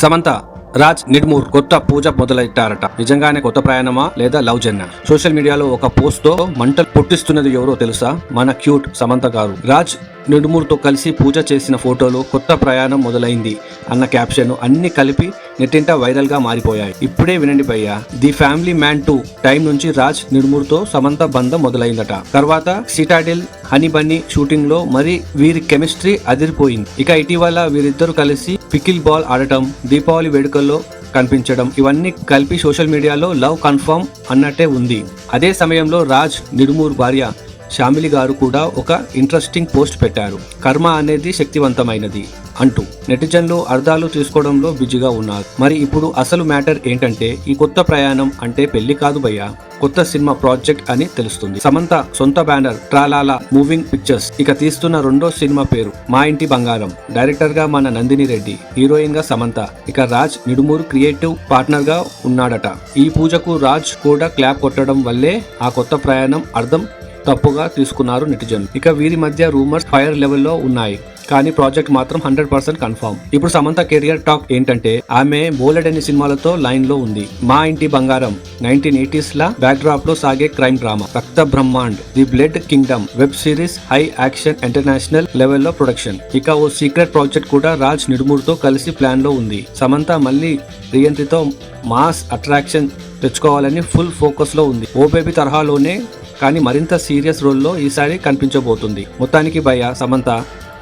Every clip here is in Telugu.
సమంత రాజ్ నిడ్మూర్ కొత్త పూజ మొదలెట్టారట. నిజంగానే కొత్త ప్రయాణమా లేదా లవ్ జన్న సోషల్ మీడియాలో ఒక పోస్ట్తో మంటలు పుట్టిస్తున్నది ఎవరో తెలుసా? మన క్యూట్ సమంత గారు. రాజ్ నిడుమూరుతో కలిసి పూజ చేసిన ఫోటోలు కొత్త ప్రయాణం మొదలైంది. అన్న క్యాప్షన్ అన్ని కలిపి నెట్టింట వైరల్గా మారిపోయాయి. ఇప్పుడే వినండి భయ్య the family man two time నుంచి రాజ్ నిడుమూరుతో సమంత బంధం మొదలైందట. తర్వాత సిటాడిల్ హనీ బన్నీ షూటింగ్లో మరి వీరి కెమిస్ట్రీ అదిరిపోయింది. ఇక ఇటీవల వీరిద్దరు కలిసి పికిల్ బాల్ ఆడటం దీపావళి వేడుకల్లో కనిపించడం ఇవన్నీ కలిపి సోషల్ మీడియాలో లవ్ కన్ఫర్మ్ అన్నట్టే ఉంది. అదే సమయంలో రాజ్ నిడుమూర్ భార్య షామిలి గారు కూడా ఒక ఇంట్రెస్టింగ్ పోస్ట్ పెట్టారు. కర్మ అనేది శక్తివంతమైనది అంటూ. నెటిజన్లు అర్థాలు తీసుకోవడంలో బిజీగా ఉన్నారు. మరి ఇప్పుడు అసలు మ్యాటర్ ఏంటంటే ఈ కొత్త ప్రయాణం అంటే పెళ్ళి కాదు భయ్యా. కొత్త సినిమా ప్రాజెక్ట్ అని తెలుస్తుంది. సమంత సొంత బ్యానర్ ట్రాలాలా మూవింగ్ పిక్చర్స్. ఇక తీస్తున్న రెండో సినిమా పేరు మా ఇంటి బంగారం. డైరెక్టర్గా మన నందిని రెడ్డి హీరోయిన్గా సమంత. ఇక రాజ్ నిడుమూరు క్రియేటివ్ పార్ట్నర్గా ఉన్నాడట. ఈ పూజకు రాజ్ కూడా క్లాప్ కొట్టడం వల్లే ఆ కొత్త ప్రయాణం అర్థం తప్పుగా తీసుకున్నారు నెటిజన్లు. ఇక వీరి మధ్య రూమర్స్ ఫైర్ లెవెల్లో ఉన్నాయి. కానీ ప్రాజెక్ట్ మాత్రం హండ్రెడ్ పర్సెంట్ కన్ఫర్మ్ ఇప్పుడు సమంత కెరియర్ టాక్ ఏంటంటే ఆమె బోలెడ్ అనే సినిమాలతో లైన్లో ఉంది. మా ఇంటి బంగారం నైన్టీన్ ఎయిటీస్ లా బ్యాక్ డ్రాప్లో సాగే crime drama. Rakta Brahmand The Blood Kingdom web series high action international లెవెల్లో ప్రొడక్షన్. ఇక ఓ సీక్రెట్ ప్రాజెక్ట్ కూడా రాజ్ నిడుమూరుతో కలిసి ప్లాన్లో ఉంది. సమంత మళ్ళీ రీఎంట్రీతో మాస్ అట్రాక్షన్ తెచ్చుకోవాలని ఫుల్ ఫోకస్లో ఉంది. ఓ బేబీ తరహాలోనే కానీ మరింత సీరియస్ రోల్లో ఈసారి కనిపించబోతుంది. మొత్తానికి భయ సమంత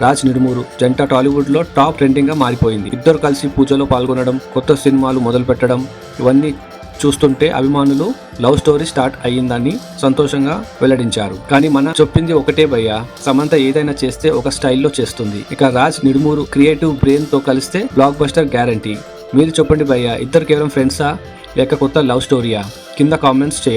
రాజ్ నిడుమూరు జంట టాలీవుడ్లో టాప్ ట్రెండింగ్గా మారిపోయింది. ఇద్దరు కలిసి పూజలో పాల్గొనడం కొత్త సినిమాలు మొదలు పెట్టడం ఇవన్నీ చూస్తుంటే అభిమానులు లవ్ స్టోరీ స్టార్ట్ అయ్యిందని సంతోషంగా వెల్లడించారు. కానీ మన చెప్పింది ఒకటే భయ్య సమంత ఏదైనా చేస్తే ఒక స్టైల్లో చేస్తుంది. ఇక రాజ్ నిడుమూరు క్రియేటివ్ బ్రెయిన్తో కలిస్తే బ్లాక్ బస్టర్ గ్యారంటీ. మీరు చెప్పండి భయ్య ఇద్దరు కేవలం ఫ్రెండ్సా? లేక కొత్త లవ్ స్టోరీయా? కింద కామెంట్స్ చేయండి